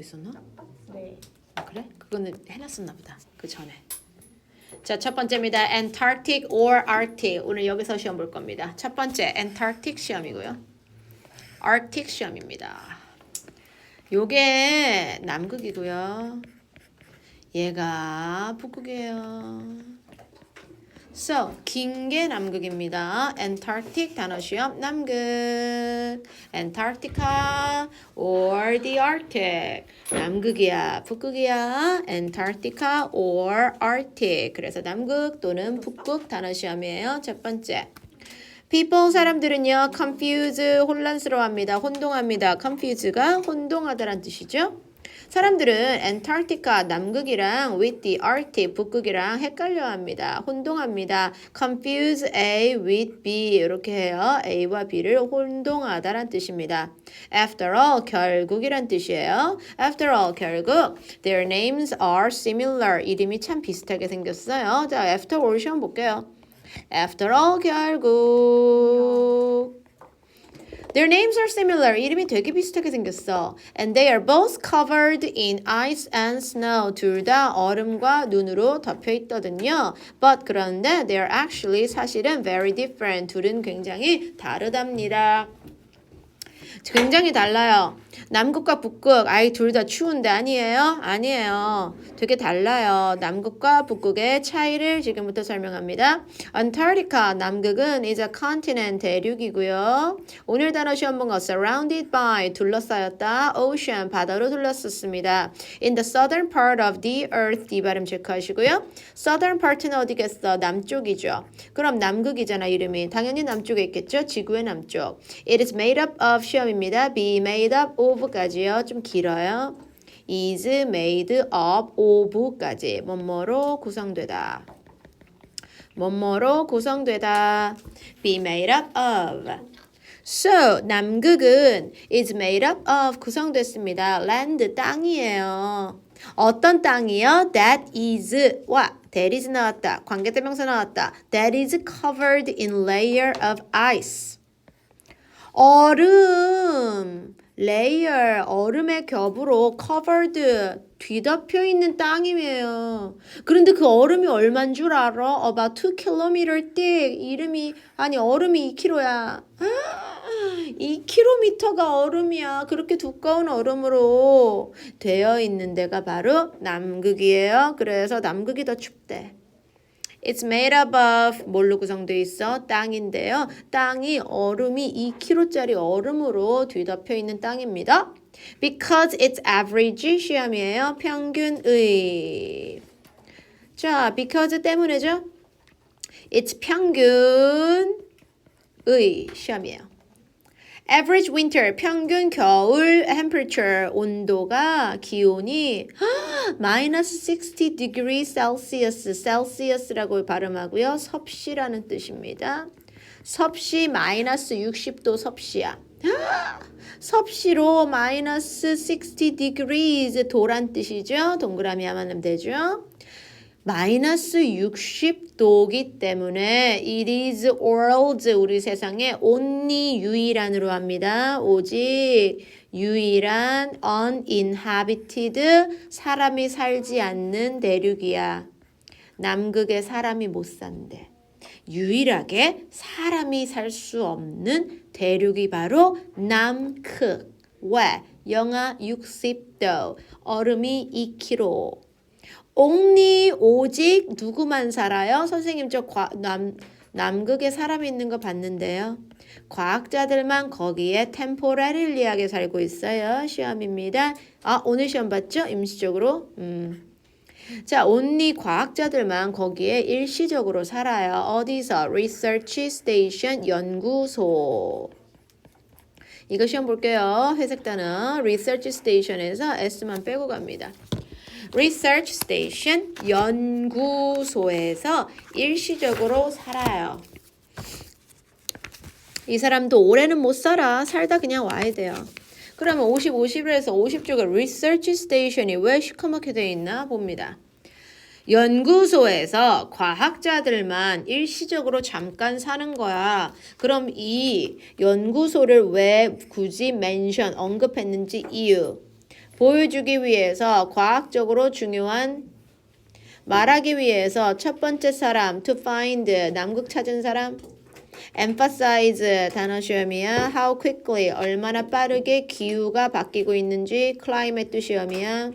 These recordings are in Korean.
있었나? 네. 아, 그래? 그거는 해놨었나 보다. 그 전에. 자, 첫 번째입니다. Antarctic or Arctic. 오늘 여기서 시험 볼 겁니다. 첫 번째, Antarctic 시험이고요. Arctic 시험입니다. 요게 남극이고요. 얘가 북극이에요. So, 긴 게 남극입니다. Antarctic 단어 시험 남극. Antarctica or the Arctic. 남극이야, 북극이야. Antarctica or Arctic. 그래서 남극 또는 북극 단어 시험이에요. 첫 번째. People 사람들은요 confuse 혼란스러워합니다. 혼동합니다. confuse가 혼동하다란 뜻이죠. 사람들은 Antarctica 남극이랑 with the Arctic 북극이랑 헷갈려합니다. 혼동합니다. confuse A with B 이렇게 해요. A와 B를 혼동하다란 뜻입니다. After all 결국이란 뜻이에요. After all 결국 their names are similar 이름이 참 비슷하게 생겼어요. 자, after all 시험 볼게요. After all 결국 Their names are similar. 이름이 되게 비슷하게 생겼어. And they are both covered in ice and snow. 둘 다 얼음과 눈으로 덮여 있거든요. But 그런데 they are actually 사실은 very different. 둘은 굉장히 다르답니다. 굉장히 달라요. 남극과 북극, 아이 둘 다 추운데 아니에요? 아니에요. 되게 달라요. 남극과 북극의 차이를 지금부터 설명합니다. Antarctica, 남극은 is a continent, 대륙이고요. 오늘 단어 시험 본거 surrounded by, 둘러싸였다. ocean, 바다로 둘러쌌습니다. In the southern part of the earth, 이 발음 체크하시고요. southern part는 어디겠어? 남쪽이죠. 그럼 남극이잖아, 이름이. 당연히 남쪽에 있겠죠? 지구의 남쪽. It is made up of 시험입니다. be made up of까지요. 좀 길어요. is made up of까지 뭐뭐로 구성되다. 뭐뭐로 구성되다. be made up of. So, 남극은 is made up of 구성됐습니다. land 땅이에요. 어떤 땅이요? That is 와 that is 나왔다. 관계대명사 나왔다. That is covered in layer of ice. 얼음, 레이어, 얼음의 겹으로 covered, 뒤덮여 있는 땅이에요. 그런데 그 얼음이 얼만 줄 알아? About 2 km thick. 이름이, 아니, 얼음이 2km야. 2km가 얼음이야. 그렇게 두꺼운 얼음으로 되어 있는 데가 바로 남극이에요. 그래서 남극이 더 춥대. It's made up of 뭘로 구성되어 있어? 땅인데요. 땅이 얼음이 2kg짜리 얼음으로 뒤덮여 있는 땅입니다. Because it's average 시험이에요. 평균의. 자, because 때문에죠. It's 평균의 시험이에요. Average winter 평균 겨울 temperature 온도가 기온이 마이너스 60 degree Celsius Celsius라고 발음하고요. 섭씨라는 뜻입니다. 섭씨 마이너스 60도 섭씨야. 섭씨로 마이너스 60 degrees 도란 뜻이죠. 동그라미 하면 되죠. 마이너스 60도기 때문에 it is world 우리 세상에 only 유일한으로 합니다. 오직 유일한 uninhabited 사람이 살지 않는 대륙이야. 남극에 사람이 못 산대. 유일하게 사람이 살 수 없는 대륙이 바로 남극. 왜? 영하 60도, 얼음이 2km. Only 오직 누구만 살아요? 선생님 저 과, 남, 남극에 사람이 있는 거 봤는데요. 과학자들만 거기에 템포라릴리하게 살고 있어요. 시험입니다. 아 오늘 시험 봤죠? 임시적으로. 음. 자, only 과학자들만 거기에 일시적으로 살아요. 어디서? Research Station 연구소. 이거 시험 볼게요. 회색 단어 Research Station에서 S만 빼고 갑니다. Research Station 연구소에서 일시적으로 살아요. 이 사람도 올해는 못 살아. 살다 그냥 와야 돼요. 그러면 50, 50을 해서 50쪽에 Research Station이 왜 시커멓게 되어 있나 봅니다. 연구소에서 과학자들만 일시적으로 잠깐 사는 거야. 그럼 이 연구소를 왜 굳이 mention 언급했는지 이유. 보여주기 위해서 과학적으로 중요한 말하기 위해서 첫 번째 사람 to find 남극 찾은 사람 emphasize 단어 시험이야 how quickly 얼마나 빠르게 기후가 바뀌고 있는지 climate 시험이야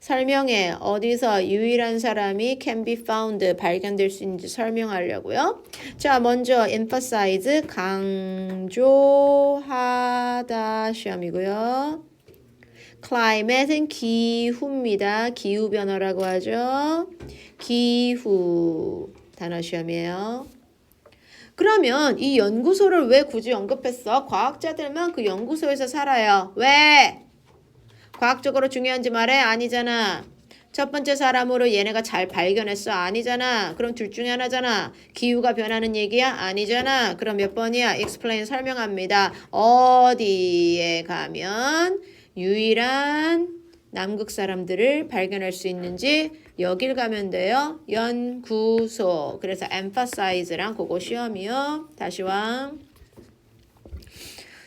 설명해 어디서 유일한 사람이 can be found 발견될 수 있는지 설명하려고요. 자, 먼저 emphasize 강조하다 시험이고요. Climate은 기후입니다. 기후 변화라고 하죠. 기후 단어 시험이에요. 그러면 이 연구소를 왜 굳이 언급했어? 과학자들만 그 연구소에서 살아요. 왜? 과학적으로 중요한지 말해? 아니잖아. 첫 번째 사람으로 얘네가 잘 발견했어? 아니잖아. 그럼 둘 중에 하나잖아. 기후가 변하는 얘기야? 아니잖아. 그럼 몇 번이야? explain 설명합니다. 어디에 가면 유일한 남극 사람들을 발견할 수 있는지 여길 가면 돼요. 연구소. 그래서 emphasize랑 그거 시험이요. 다시 와.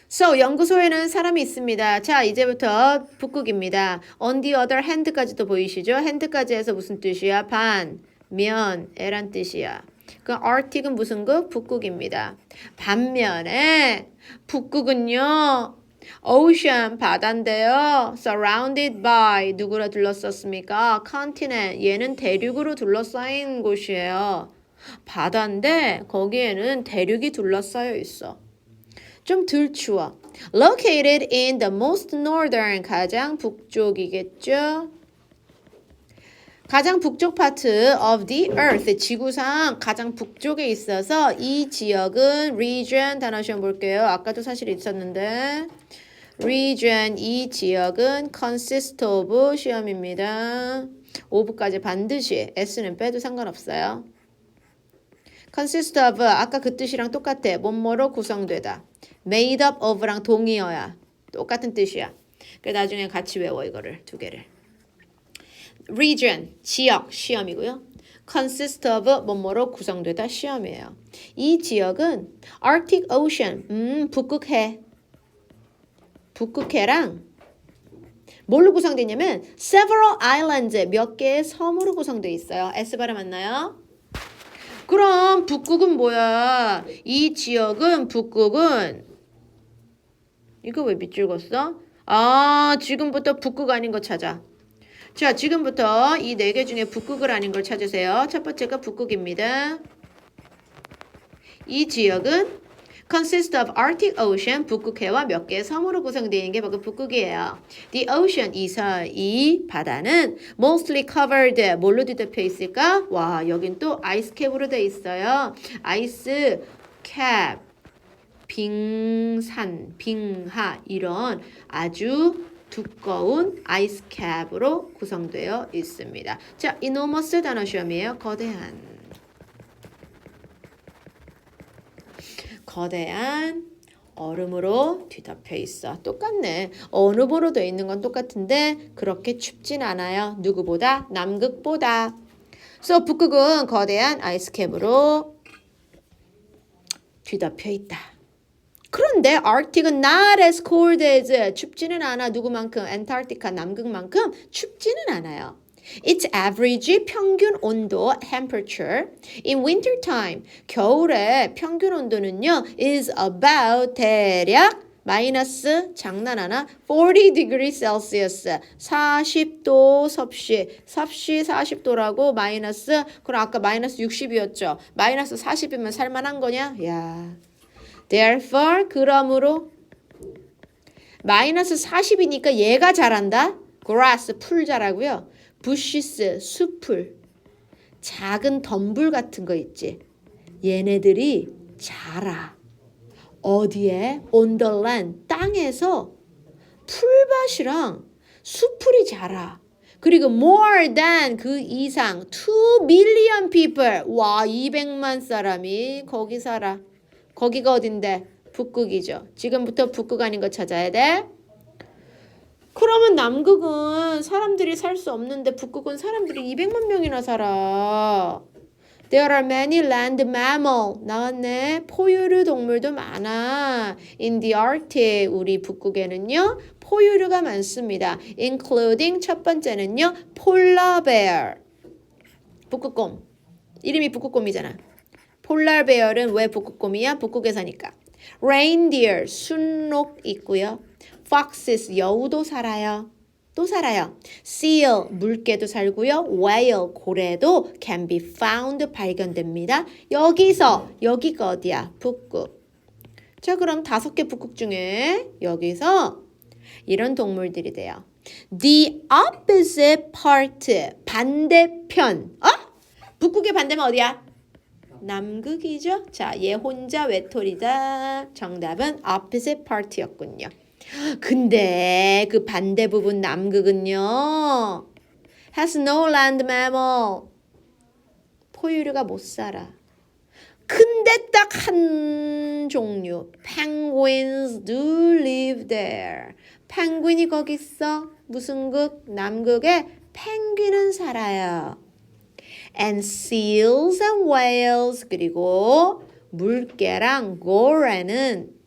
So, 연구소에는 사람이 있습니다. 자, 이제부터 북극입니다. On the other hand까지도 보이시죠? hand까지 해서 무슨 뜻이야? 반, 면, 에란 뜻이야. 그 Arctic은 무슨 극? 북극입니다. 반면에 북극은요. Ocean 바다인데요. surrounded by 누구로 둘러쌌습니까? continent 얘는 대륙으로 둘러싸인 곳이에요. 바다인데 거기에는 대륙이 둘러싸여 있어. 좀 덜 추워. Located in the most northern 가장 북쪽이겠죠. 가장 북쪽 파트 of the earth 지구상 가장 북쪽에 있어서 이 지역은 region 단어 시험 볼게요. 아까도 사실 있었는데 region 이 지역은 consist of 시험입니다. of까지 반드시 s는 빼도 상관없어요. consist of 아까 그 뜻이랑 똑같아. 뭐뭐로 구성되다. made up of랑 동의어야. 똑같은 뜻이야. 그 나중에 같이 외워 이거를 두 개를. Region 지역 시험이고요. consist of 뭐뭐로 구성되다 시험이에요. 이 지역은 Arctic Ocean 음 북극해 북극해랑 뭘로 구성되냐면 several islands 몇 개의 섬으로 구성되어 있어요. S 발음 맞나요? 그럼 북극은 뭐야? 이 지역은 북극은 이거 왜 밑줄었어? 아 지금부터 북극 아닌 거 찾아. 자 지금부터 이 네 개 중에 북극을 아닌 걸 찾으세요. 첫 번째가 북극입니다. 이 지역은 consist of Arctic Ocean 북극해와 몇 개의 섬으로 구성되어 있는 게 바로 북극이에요. The ocean 이, 서, 이 바다는 mostly covered 뭘로 뒤덮여 있을까? 와 여긴 또 아이스 캡으로 되어 있어요. 아이스 캡 빙산, 빙하 이런 아주 두꺼운 아이스캡으로 구성되어 있습니다. 자, enormous 단어 시험이에요. 거대한. 거대한 얼음으로 뒤덮여 있어. 똑같네. 어느 보로 되어 있는 건 똑같은데 그렇게 춥진 않아요. 누구보다? 남극보다. 그래서 북극은 거대한 아이스캡으로 뒤덮여 있다. 그런데 Arctic은 not as cold as 춥지는 않아. 누구만큼? 엔타르티카 남극만큼 춥지는 않아요. Its average 평균 온도 temperature. In winter time 겨울에 평균 온도는요 is about 대략 마이너스 장난 하나? 40 degree Celsius. 40도 섭씨. 섭씨 40도라고 마이너스 그럼 아까 마이너스 60이었죠? 마이너스 40이면 살만한 거냐? 야 therefore 그러므로 마이너스 40이니까 얘가 잘한다. Grass 풀 자라고요. Bushes 숲을 작은 덤불 같은 거 있지. 얘네들이 자라. 어디에? On the land 땅에서 풀밭이랑 수풀이 자라. 그리고 more than 그 이상 2 million people. 와 200만 사람이 거기 살아 거기가 어딘데 북극이죠 지금부터 북극 아닌 거 찾아야 돼 그러면 남극은 사람들이 살 수 없는데 북극은 사람들이 200만 명이나 살아. There are many land mammal. 나왔네. 포유류 동물도 많아. In the Arctic, 우리 북극에는요. 포유류가 많습니다. Including 첫 번째는요. Polar bear. 북극곰. 이름이 북극곰이잖아. 폴라 베어는 왜 북극곰이야? 북극에 사니까. Reindeer, 순록 있고요. Foxes, 여우도 살아요. 또 살아요. Seal, 물개도 살고요. Whale, 고래도 can be found, 발견됩니다. 여기서, 여기가 어디야? 북극. 자, 그럼 다섯 개 북극 중에 여기서 이런 동물들이 돼요. The opposite part, 반대편. 어? 북극의 반대면 어디야? 남극이죠? 자, 얘 혼자 외톨이다. 정답은 opposite part였군요. 근데 그 반대 부분 남극은요. has no land mammal. 포유류가 못 살아. 근데 딱 한 종류. penguins do live there. 펭귄이 거기 있어. 무슨 극? 남극에 펭귄은 살아요. And seals and whales 그리고 물개랑 고래는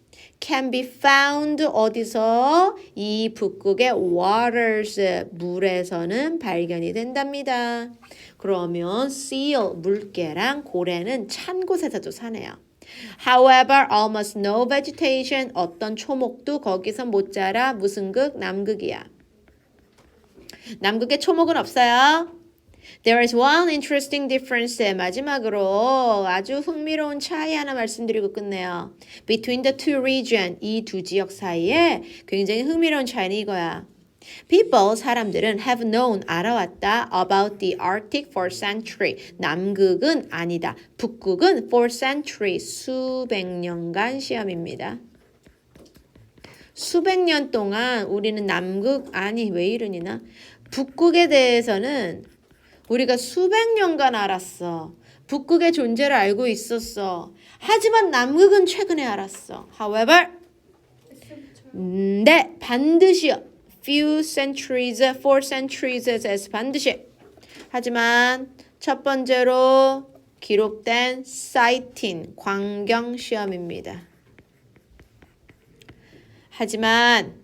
can be found 어디서 이 북극의 waters 물에서는 발견이 된답니다. 그러면 seal 물개랑 고래는 찬 곳에서도 사네요. However, almost no vegetation 어떤 초목도 거기서 못 자라 무슨 극 남극이야. 남극에 초목은 없어요. There is one interesting difference. 마지막으로 아주 흥미로운 차이 하나 말씀드리고 끝내요. Between the two region, 이 두 지역 사이에 굉장히 흥미로운 차이는 이거야. People, 사람들은 have known, 알아왔다 about the Arctic for century. 남극은 아니다. 북극은 for century, 수백 년간 시험입니다. 수백 년 동안 우리는 남극, 아니 왜 이러니나? 북극에 대해서는 우리가 수백 년간 알았어. 북극의 존재를 알고 있었어. 하지만 남극은 최근에 알았어. However, 음, 네, 반드시요. Few centuries, four centuries as 반드시. 하지만 첫 번째로 기록된 sighting, 광경 시험입니다. 하지만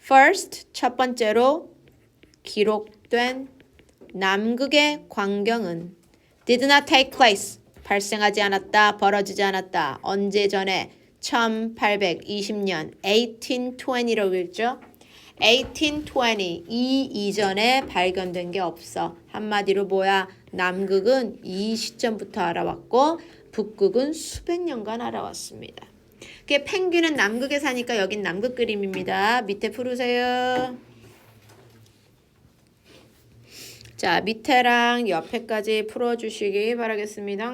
first, 첫 번째로 기록된 남극의 광경은 did not take place. 발생하지 않았다, 벌어지지 않았다. 언제 전에? 1820년 1820라고 읽죠. 1820 이 이전에 발견된 게 없어. 한마디로 뭐야? 남극은 이 시점부터 알아왔고 북극은 수백 년간 알아왔습니다. 그게 펭귄은 남극에 사니까 여긴 남극 그림입니다. 밑에 풀으세요. 자, 밑에랑 옆에까지 풀어주시기 바라겠습니다.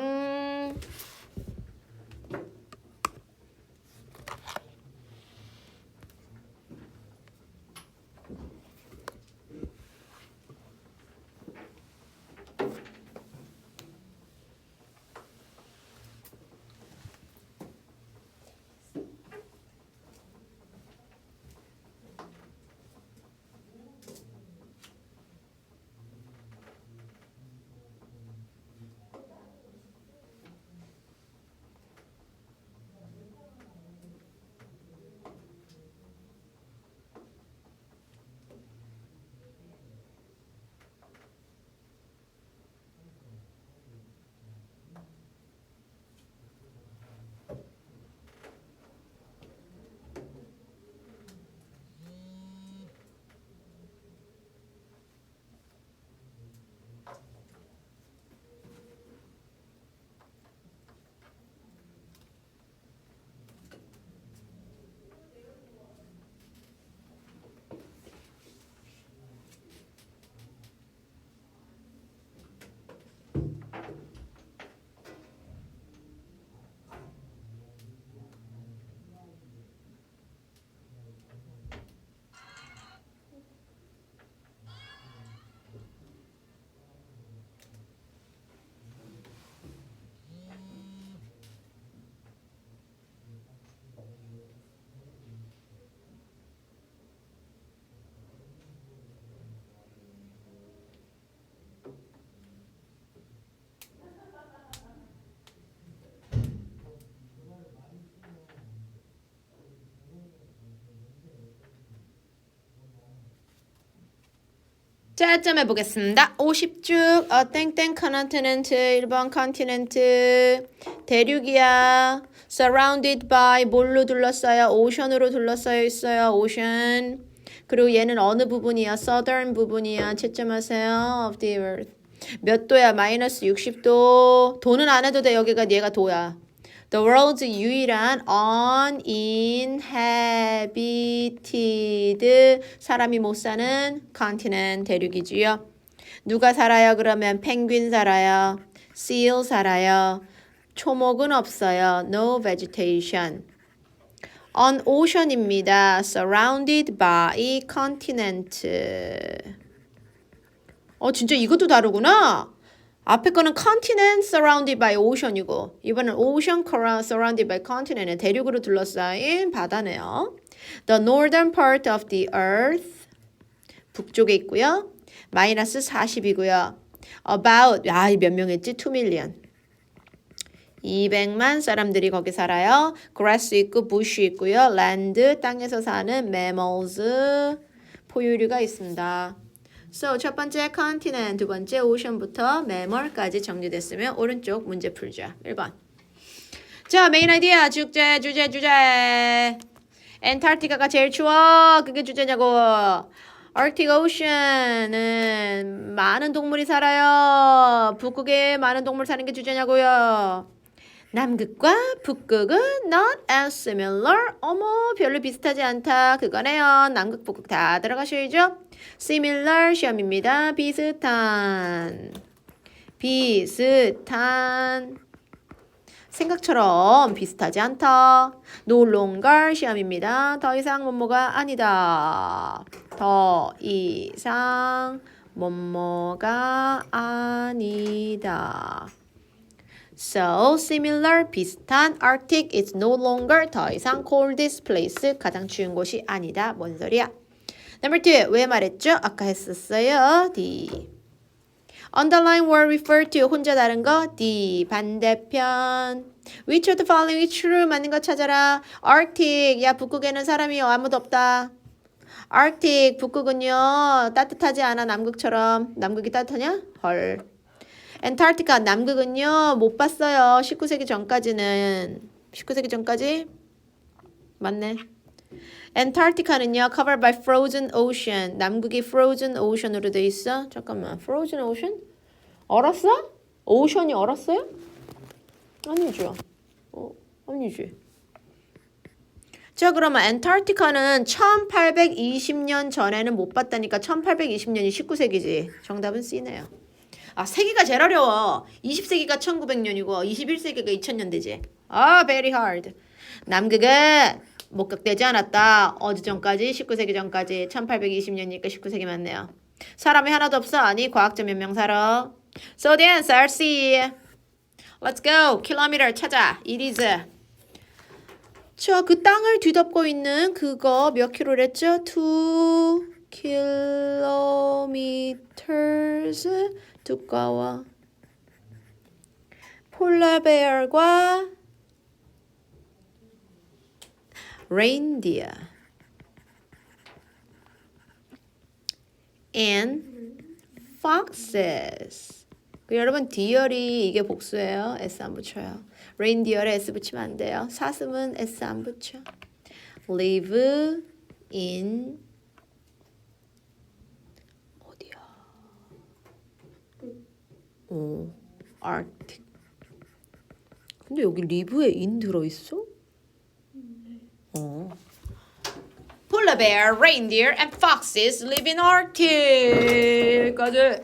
채점해 보겠습니다. 50쭉 어, 땡땡 컨티넨트 1번 컨티넨트 대륙이야. surrounded by 뭘로 둘러싸여? 오션으로 둘러싸여 있어요. 오션. 그리고 얘는 어느 부분이야? southern 부분이야. 채점하세요. of the earth. 몇 도야? 마이너스 60도. 도는 안 해도 돼. 여기가 얘가 도야. The world's 유일한 uninhabited 사람이 못 사는 continent 대륙이지요. 누가 살아요? 그러면 펭귄 살아요. seal 살아요. 초목은 없어요. No vegetation. On ocean입니다. Surrounded by continent. 어, 진짜 이것도 다르구나. 앞에 거는 continent surrounded by ocean이고 이번엔 ocean surrounded by continent은 대륙으로 둘러싸인 바다네요. The northern part of the earth 북쪽에 있고요. 마이너스 40이고요. About 아몇 명 했지? 2 million. 200만 사람들이 거기 살아요. grass 있고 bush 있고요. land 땅에서 사는 mammals 포유류가 있습니다. So 첫 번째 continent, 두 번째 ocean부터 mammal까지 정리됐으면 오른쪽 문제 풀자. 1번. 자, 메인 아이디어 주제 주제 주제. 엔타르티카가 제일 추워. 그게 주제냐고. Arctic Ocean은 많은 동물이 살아요. 북극에 많은 동물 사는 게 주제냐고요. 남극과 북극은 not as similar. 어머, 별로 비슷하지 않다. 그거네요. 남극, 북극 다 들어가셔야죠. similar 시험입니다. 비슷한. 비슷한. 생각처럼 비슷하지 않다. no longer 시험입니다. 더 이상 뭐뭐가 아니다. 더 이상 뭐뭐가 아니다. So similar 비슷한 Arctic is no longer 더 이상 coldest place 가장 추운 곳이 아니다. 뭔 소리야? Number two 왜 말했죠? 아까 했었어요. D. Underline word refer to 혼자 다른 거 D 반대편. Which of the following is true? 맞는 거 찾아라. Arctic 야 북극에는 사람이 아무도 없다. Arctic 북극은요 따뜻하지 않아 남극처럼 남극이 따뜻하냐? 헐. 엔타르티카 남극은요 못 봤어요. 19세기 전까지는 19세기 전까지 맞네. 엔타르티카는요 covered by frozen ocean. 남극이 frozen ocean으로 돼 있어. 잠깐만. frozen ocean? 얼었어? 오션이 얼었어요? 아니죠. 어, 아니지. 자, 그러면 엔타르티카는 1820년 전에는 못 봤다니까 1820년이 19세기지. 정답은 C네요. 아, 세기가 제일 어려워. 20세기가 1900년이고 21세기가 2000년대지. 아, very hard. 남극은 목격되지 않았다. 어디 전까지? 19세기 전까지. 1820년이니까 19세기 맞네요. 사람이 하나도 없어? 아니, 과학자 몇 명 살아? So the answer C. Let's go. 킬로미터 찾아. It is. 자, 그 땅을 뒤덮고 있는 그거 몇 킬로랬죠? 2 kilometers 두꺼워. 폴라베어과 reindeer and foxes. 그 여러분 디얼이 이게 복수예요. S 안 붙여요. reindeer에 S 붙이면 안 돼요. 사슴은 S 안 붙여. live in 어디야? 어, Arctic. 근데 여기 live에 in 들어 있어? 어. Polar bear, reindeer, and foxes live in Arctic. 까지